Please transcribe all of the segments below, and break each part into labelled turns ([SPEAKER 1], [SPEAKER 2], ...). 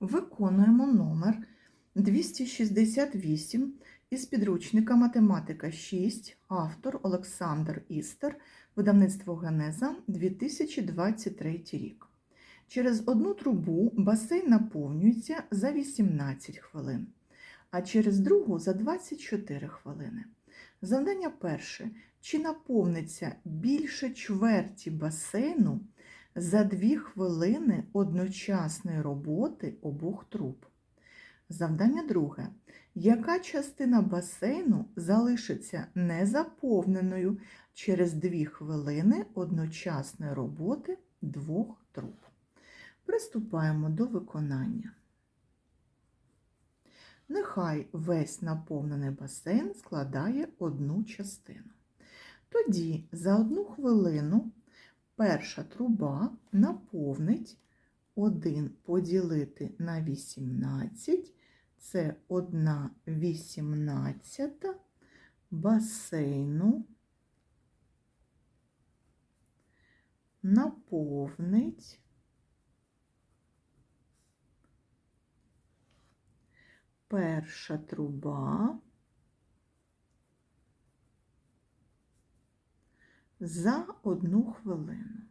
[SPEAKER 1] Виконуємо номер 268 із підручника Математика 6, автор Олександр Істер, видавництво Генеза 2023 рік. Через одну трубу басейн наповнюється за 18 хвилин, а через другу за 24 хвилини. Завдання перше. Чи наповниться більше чверті басейну за 2 хвилини одночасної роботи обох труб? Завдання друге. Яка частина басейну залишиться незаповненою через 2 хвилини одночасної роботи двох труб? Приступаємо до виконання. Нехай весь наповнений басейн складає одну частину. Тоді за одну хвилину перша труба наповнить 1 поділити на 18, це 1 вісімнадцята басейну наповнить перша труба за одну хвилину.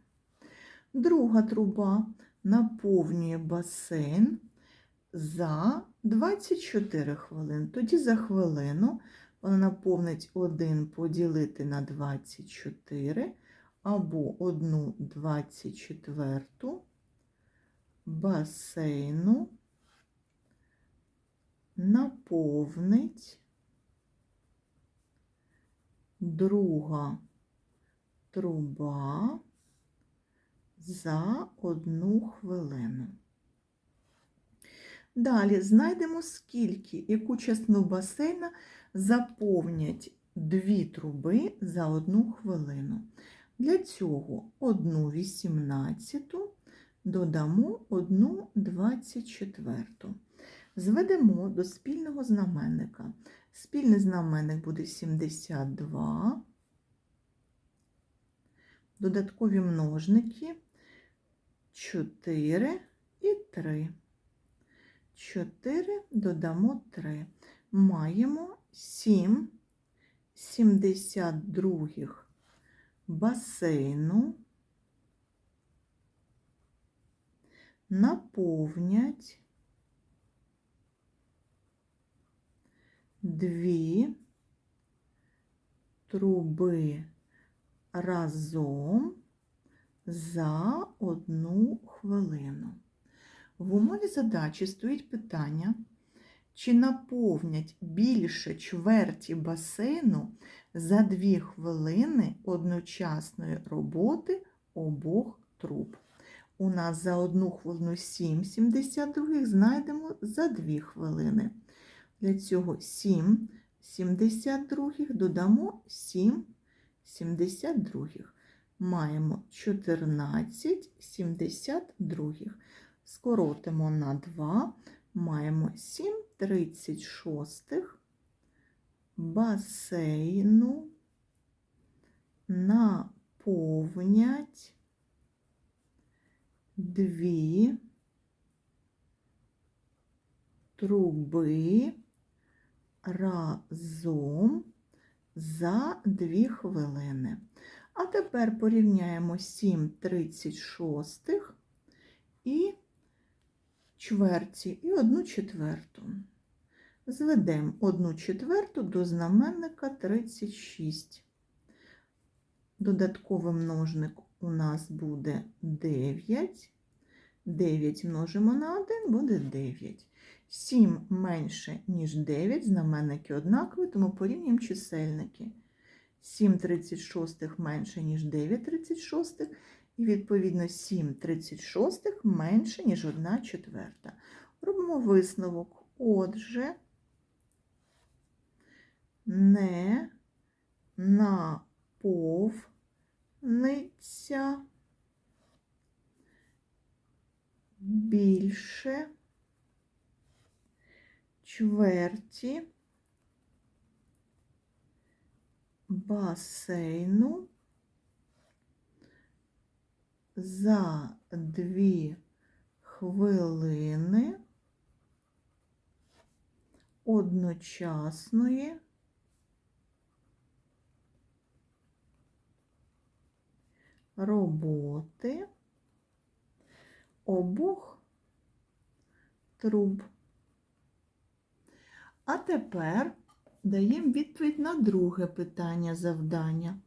[SPEAKER 1] Друга труба наповнює басейн за 24 хвилин. Тоді за хвилину вона наповнить 1 поділити на 24 або 1 24 басейну наповнить друга труба за одну хвилину. Далі знайдемо, скільки, яку частину басейна заповнять дві труби за одну хвилину. Для цього 1 вісімнадцяту додамо 1 24. Зведемо до спільного знаменника. Спільний знаменник буде 72. Додаткові множники 4 і 3. 4 додамо 3. Маємо 7 72 басейну наповнять дві труби разом за одну хвилину. В умові задачі стоїть питання, чи наповнять більше чверті басейну за 2 хвилини одночасної роботи обох труб. У нас за одну хвилину 7 72 знайдемо за 2 хвилини. Для цього 7 72 додамо 7 72. Маємо 14 72. Скоротимо на 2, маємо 7 36 басейну наповнять дві труби разом за 2 хвилини. А тепер порівняємо 7 36 і чверті і 1 четверту. Зведемо 1 четверту до знаменника 36. Додатковий множник у нас буде 9. 9 множимо на 1 буде 9. 7 менше, ніж 9, знаменники однакові, тому порівнюємо чисельники. 7 36 менше, ніж 9 36, і, відповідно, 7 36 менше, ніж 1 четверта. Робимо висновок. Отже, не наповниться більше чверті басейну за дві хвилини одночасної роботи обох труб. А тепер даємо відповідь на друге питання завдання.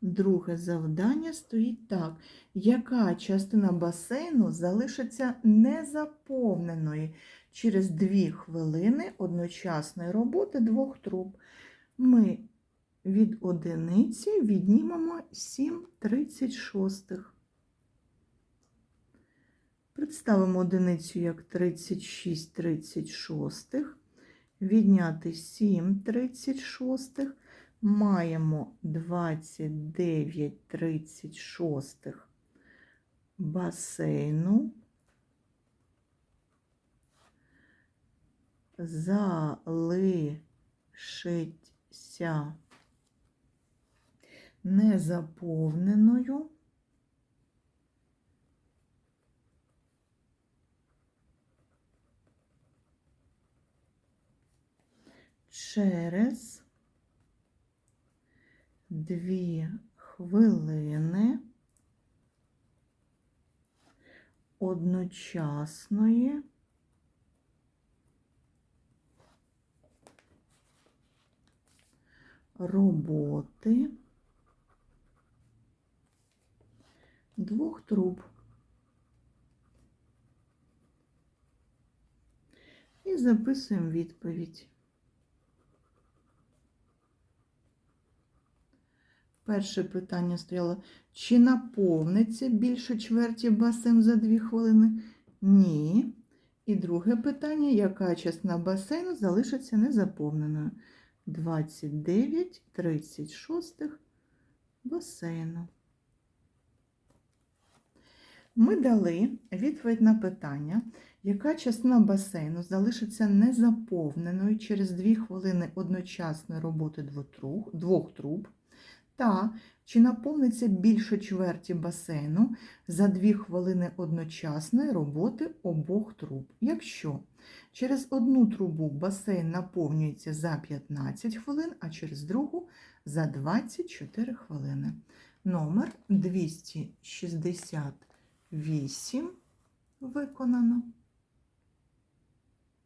[SPEAKER 1] Друге завдання стоїть так. Яка частина басейну залишиться незаповненою через 2 хвилини одночасної роботи двох труб? Ми від одиниці віднімемо 7,36. Представимо одиницю як 36 36. Відняти 7 36. Маємо 29 36 басейну. Залишиться незаповненою через дві хвилини одночасної роботи двох труб. І записуємо відповідь. Перше питання стояло, чи наповниться більше чверті басейн за 2 хвилини? Ні. І друге питання, яка частина басейну залишиться незаповненою? 29 36 басейну. Ми дали відповідь на питання, яка частина басейну залишиться незаповненою через 2 хвилини одночасної роботи двох труб, та чи наповниться більше чверті басейну за 2 хвилини одночасної роботи обох труб. Якщо через одну трубу басейн наповнюється за 15 хвилин, а через другу за 24 хвилини. Номер 268 виконано.